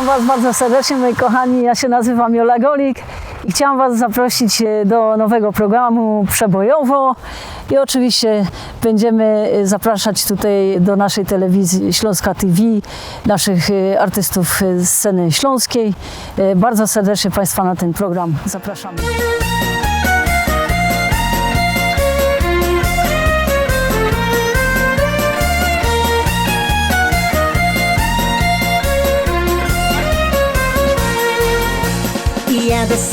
Witam Was bardzo serdecznie, moi kochani. Ja się nazywam Jola Golik i chciałam Was zaprosić e, do nowego programu Przebojowo. I oczywiście będziemy e, zapraszać tutaj do naszej telewizji Śląska TV naszych e, artystów z sceny śląskiej. Bardzo serdecznie Państwa na ten program zapraszamy.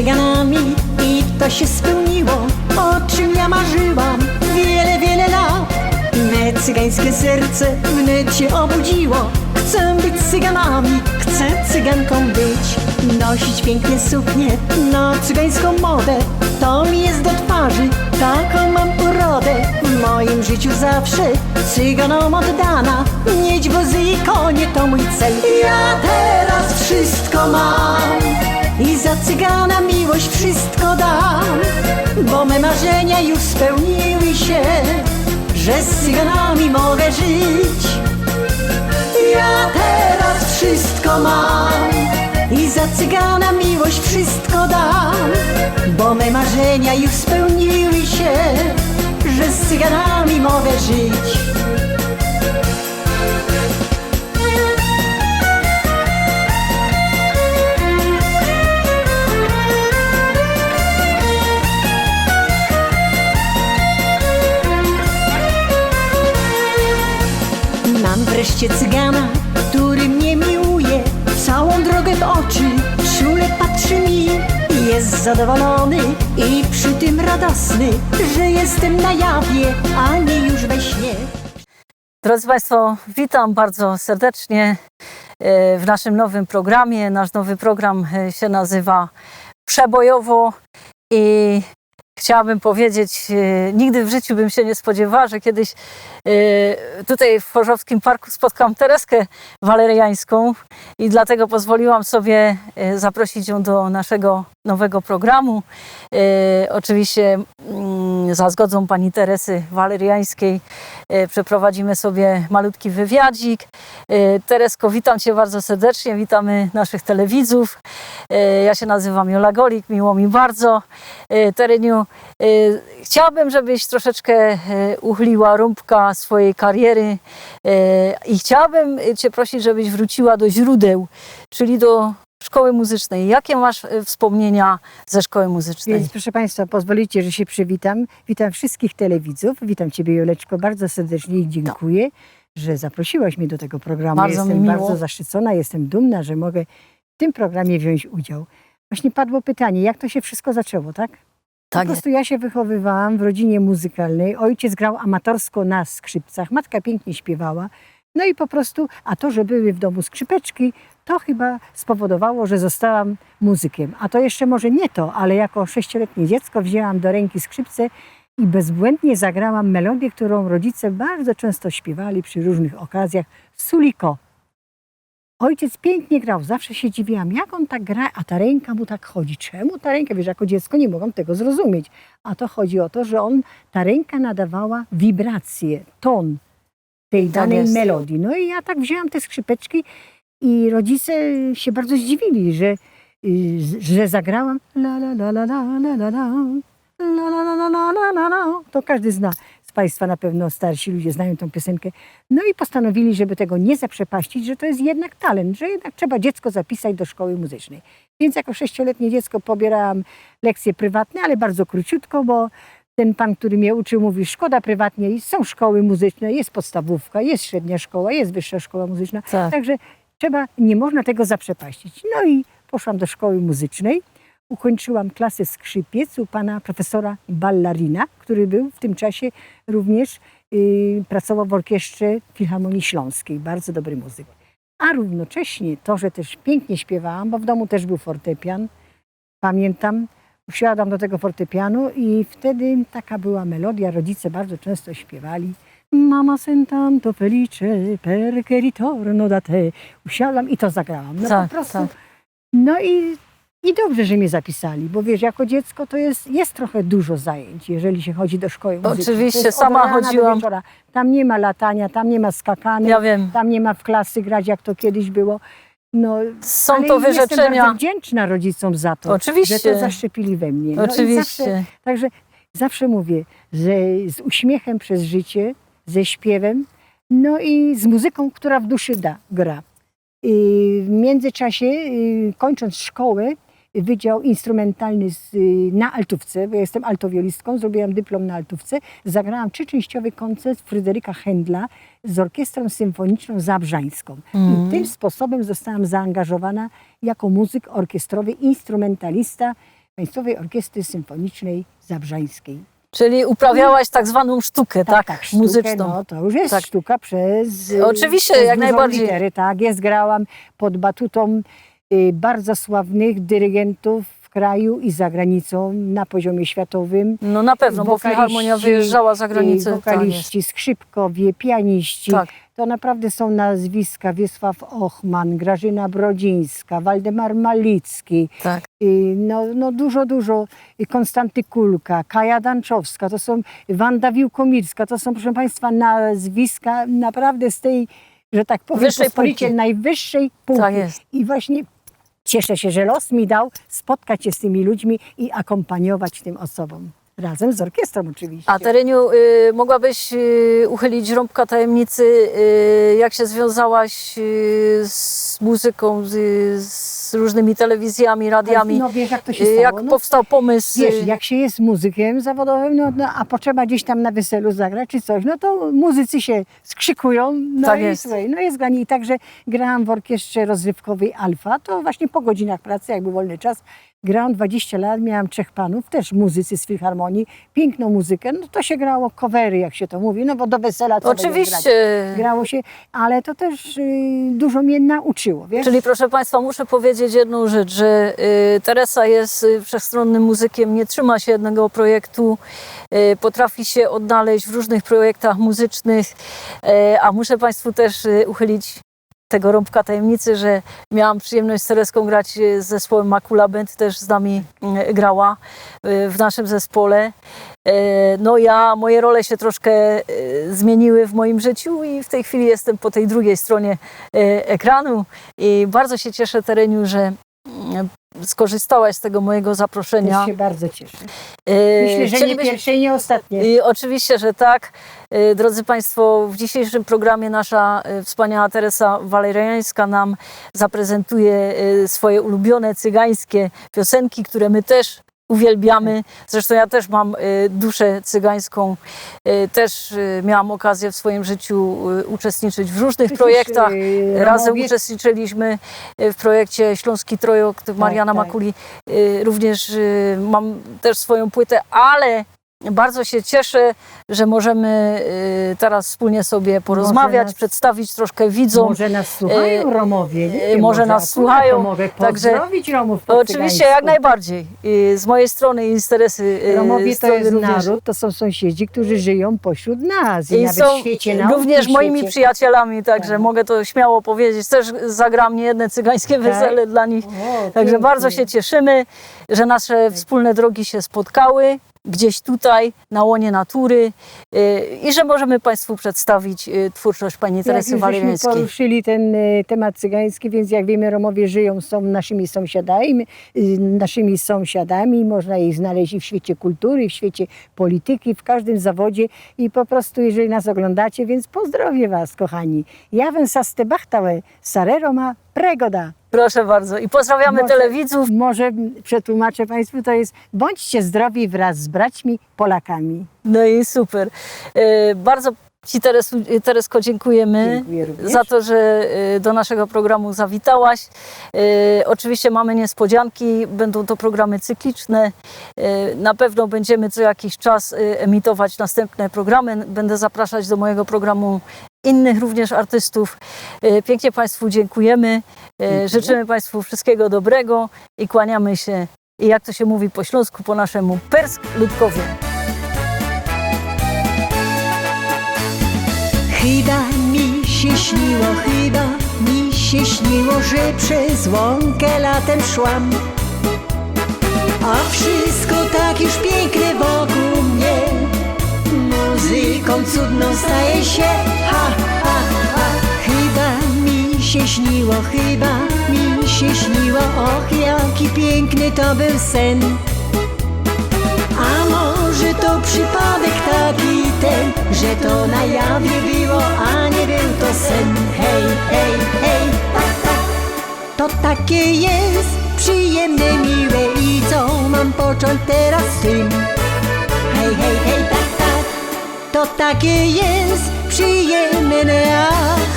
Cyganami i to się spełniło, o czym ja marzyłam wiele, wiele lat. Me cygańskie serce wnet się obudziło, chcę być cyganami, chcę cyganką być. Nosić piękne suknie, na cygańską modę, to mi jest do twarzy, taką mam urodę. W moim życiu zawsze cyganom oddana, mieć wozy i konie to mój cel. Ja teraz wszystko mam. I za cygana miłość wszystko dam Bo me marzenia już spełniły się Że z cyganami mogę żyć. Ja teraz wszystko mam I za cygana miłość wszystko dam Bo me marzenia już spełniły się Że z cyganami mogę żyć zadowolony i przy tym radosny Że jestem na jawie, a nie już we śnie Drodzy Państwo, witam bardzo serdecznie e, w naszym nowym programie. Nasz nowy program e, się nazywa Przebojowo i chciałabym powiedzieć, e, nigdy w życiu bym się nie spodziewała, że kiedyś e, tutaj w Chorzowskim Parku spotkam Tereskę Waleriańską i dlatego pozwoliłam sobie e, zaprosić ją do naszego nowego programu. Oczywiście mm, za zgodą pani Teresy Waleriańskiej e, przeprowadzimy sobie malutki wywiadzik. E, Teresko, witam Cię bardzo serdecznie, witamy naszych telewidzów. E, Ja się nazywam Jola Golik, miło mi bardzo. Tereniu, chciałabym, żebyś troszeczkę uchyliła rąbka swojej kariery i chciałabym Cię prosić, żebyś wróciła do źródeł, czyli do szkoły muzycznej. Jakie masz e, wspomnienia ze szkoły muzycznej? Więc proszę Państwa, pozwolicie, że się przywitam. Witam wszystkich telewidzów. Witam Ciebie, Joleczko, bardzo serdecznie i dziękuję, że zaprosiłaś mnie do tego programu. Bardzo mi jestem miło. bardzo zaszczycona, jestem dumna, że mogę w tym programie wziąć udział. Właśnie padło pytanie, jak to się wszystko zaczęło, tak? Tak po prostu ja się wychowywałam w rodzinie muzykalnej. Ojciec grał amatorsko na skrzypcach, matka pięknie śpiewała. No i po prostu, a to, że były w domu skrzypeczki, to chyba spowodowało, że zostałam muzykiem. A to jeszcze może nie to, ale jako sześcioletnie dziecko wzięłam do ręki skrzypce i bezbłędnie zagrałam melodię, którą rodzice bardzo często śpiewali przy różnych okazjach. Suliko. Ojciec pięknie grał, zawsze się dziwiłam, jak on tak gra, a ta ręka mu tak chodzi. Czemu ta ręka? Wiesz, jako dziecko nie mogłam tego zrozumieć. A to chodzi o to, że on, ta ręka nadawała wibrację, ton tej Tak danej jest. melodii. No i ja tak wzięłam te skrzypeczki i rodzice się bardzo zdziwili, że, y, że zagrałam la la la la la la la la la la la la la. To każdy zna z Państwa na pewno starsi ludzie znają tą piosenkę. No i postanowili, żeby tego nie zaprzepaścić, że to jest jednak talent, że jednak trzeba dziecko zapisać do szkoły muzycznej. Więc jako sześcioletnie dziecko pobierałam lekcje prywatne, ale bardzo króciutko, bo ten pan, który mnie uczył, mówi, szkoda prywatnie, są szkoły muzyczne, jest podstawówka, jest średnia szkoła, jest wyższa szkoła muzyczna. Tak. Także trzeba, nie można tego zaprzepaścić. No i poszłam do szkoły muzycznej. Ukończyłam klasę skrzypiec u pana profesora Ballarina, który był w tym czasie również y, pracował w orkiestrze Filharmonii Śląskiej. Bardzo dobry muzyk. A równocześnie to, że też pięknie śpiewałam, bo w domu też był fortepian. Pamiętam, usiadłam do tego fortepianu i wtedy taka była melodia. Rodzice bardzo często śpiewali. Mama sentanto felice perché ritorno da te. Usiadłam i to zagrałam. No Tak, po prostu. tak. No i, i dobrze, że mnie zapisali, bo wiesz, jako dziecko to jest, jest trochę dużo zajęć, jeżeli się chodzi do szkoły muzycznej. Oczywiście, sama chodziłam. Tam nie ma latania, tam nie ma skakania, Ja tam nie ma w klasy grać, jak to kiedyś było. No, Są ale to Jestem wyrzeczenia. bardzo wdzięczna rodzicom za to, Oczywiście. że to zaszczepili we mnie. No Oczywiście. zawsze, także zawsze mówię, że z uśmiechem przez życie, ze śpiewem, no i z muzyką, która w duszy da, gra. I w międzyczasie, y, kończąc szkołę, Wydział Instrumentalny z, y, na altówce, bo ja jestem altowiolistką, zrobiłam dyplom na altówce, zagrałam trzyczęściowy koncert Fryderyka Händla z Orkiestrą Symfoniczną Zabrzańską. Mhm. I tym sposobem zostałam zaangażowana jako muzyk orkiestrowy, instrumentalista Państwowej Orkiestry Symfonicznej Zabrzańskiej. Czyli uprawiałaś tak zwaną sztukę, tak? sztukę, Muzyczną. No, to już jest Tak. sztuka przez. y, Oczywiście, przez jak najbardziej. Literę, tak, jest grałam pod batutą bardzo sławnych dyrygentów w kraju i za granicą na poziomie światowym. No na pewno, bo Filharmonia wyjeżdżała za y, granicę. Tak jest. Wokaliści, skrzypkowie, pianiści. Tak. To naprawdę są nazwiska Wiesław Ochman, Grażyna Brodzińska, Waldemar Malicki, Tak. y, no, no dużo, dużo. Y, Konstanty Kulka, Kaja Danczowska, to są Wanda Wiłkomirska, to są, proszę Państwa, nazwiska naprawdę z tej, że tak powiem, Wyższej pospolicie półki. najwyższej półki. Tak jest. I właśnie cieszę się, że los mi dał spotkać się z tymi ludźmi i akompaniować tym osobom. Razem z orkiestrą oczywiście. A Tereniu, y, mogłabyś y, uchylić rąbka tajemnicy, y, jak się związałaś y, z muzyką, z, z różnymi telewizjami, radiami? No wiesz, jak to się Y, stało? jak no, powstał pomysł? Wiesz, y, jak się jest muzykiem zawodowym, no, no, a potrzeba gdzieś tam na weselu zagrać czy coś, no to muzycy się skrzykują, no Tak i jest. słuchaj, no jest granie. I także grałam w orkiestrze rozrywkowej Alfa, to właśnie po godzinach pracy, jakby wolny czas, grałam 20 lat, miałam trzech panów, też muzycy z filharmonii, piękną muzykę, no to się grało covery, jak się to mówi, no bo do wesela co będziesz grać? Oczywiście. Grało się, ale to też y, dużo mnie nauczyło, wiesz? Czyli proszę Państwa, muszę powiedzieć jedną rzecz, że y, Teresa jest y, wszechstronnym muzykiem, nie trzyma się jednego projektu, y, potrafi się odnaleźć w różnych projektach muzycznych, y, a muszę Państwu też y, uchylić tego rąbka tajemnicy, że miałam przyjemność z Tereską grać y, z zespołem Makula Band, też z nami y, grała y, w naszym zespole. Y, No ja, moje role się troszkę zmieniły w moim życiu i w tej chwili jestem po tej drugiej stronie ekranu i bardzo się cieszę Tereniu, że mm, skorzystałaś z tego mojego zaproszenia. Ja się bardzo cieszę. Y, Myślę, że nie pierwsze i nie ostatnie. i oczywiście, że tak. Y, Drodzy Państwo, w dzisiejszym programie nasza y, wspaniała Teresa Waleriańska nam zaprezentuje y, swoje ulubione cygańskie piosenki, które my też uwielbiamy. Zresztą ja też mam y, duszę cygańską. Y, Też y, miałam okazję w swoim życiu uczestniczyć w różnych projektach. Razem uczestniczyliśmy w projekcie Śląski Trojok Mariana tak. Makuli. Również mam też swoją płytę, ale bardzo się cieszę, że możemy y, teraz wspólnie sobie porozmawiać, nas- przedstawić troszkę widzom. Może nas słuchają e, Romowie. Nie e, wiem, może nas słuchają, Mogę także- Romów po Oczywiście, jak najbardziej. Y, Z mojej strony i z Teresy y, Romowie to jest również. naród, to są sąsiedzi, którzy żyją pośród nas i, I nawet są w świecie nauki, również moimi świecie... przyjacielami, także Tak. mogę to śmiało powiedzieć. Też zagram niejedne cygańskie wesele dla nich. O, Także pięknie. bardzo się cieszymy, że nasze wspólne drogi się spotkały gdzieś tutaj, na łonie natury yy, i że możemy Państwu przedstawić yy, twórczość pani Jak Teresy żeśmy Waleriańskiej. poruszyli ten e, temat cygański, więc jak wiemy, Romowie żyją, są naszymi sąsiadami, y, naszymi sąsiadami, można ich znaleźć i w świecie kultury, w świecie polityki, w każdym zawodzie i po prostu, jeżeli nas oglądacie, więc pozdrowię Was, kochani. Ja bym sa stebachtałe, sareroma pregoda. Proszę bardzo i pozdrawiamy Może- telewidzów. Może przetłumaczę Państwu, to jest bądźcie zdrowi wraz z braćmi Polakami. No i super. Yy, Bardzo Ci Teresu, Teresko dziękujemy. Za to, że y, do naszego programu zawitałaś. Y, Oczywiście mamy niespodzianki, będą to programy cykliczne. Na pewno będziemy co jakiś czas emitować następne programy. Będę zapraszać do mojego programu innych również artystów. Y, Pięknie Państwu dziękujemy. Y, Życzymy Państwu wszystkiego dobrego i kłaniamy się, i jak to się mówi po śląsku, po naszemu Persk Ludkowie. Chyba mi się śniło, chyba mi się śniło, że przez łąkę latem szłam. A wszystko tak już piękne wokół mnie. Muzyką cudną staje się, ha, ha. Chyba mi się śniło, się śniło, och jaki piękny to był sen A może to przypadek taki ten, że to na jawie było, a nie był to sen Hej, hej, hej, tak, tak To takie jest przyjemne, miłe i co mam począć teraz tym? Hej, hej, hej, tak, tak To takie jest przyjemne, ach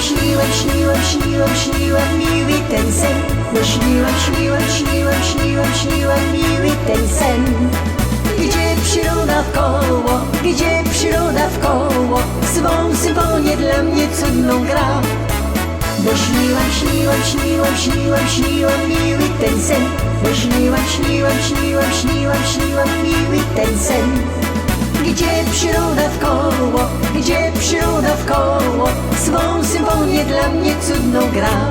śniłam, śniłam, śniłam, śniłam miły ten sen Bo śniłam, śniłam, śniłam, śniłam, śniłam miły ten sen Gdzie przyroda w koło, gdzie przyroda w koło Swą symfonię dla mnie cudną gra Bo śniłam, śniłam, śniłam, śniłam, śniłam miły ten sen Bo śniłam, śniłam, śniłam, śniłam, śniłam miły ten sen gdzie przyroda w koło, gdzie przyroda w koło. Swą symfonię dla mnie cudną gra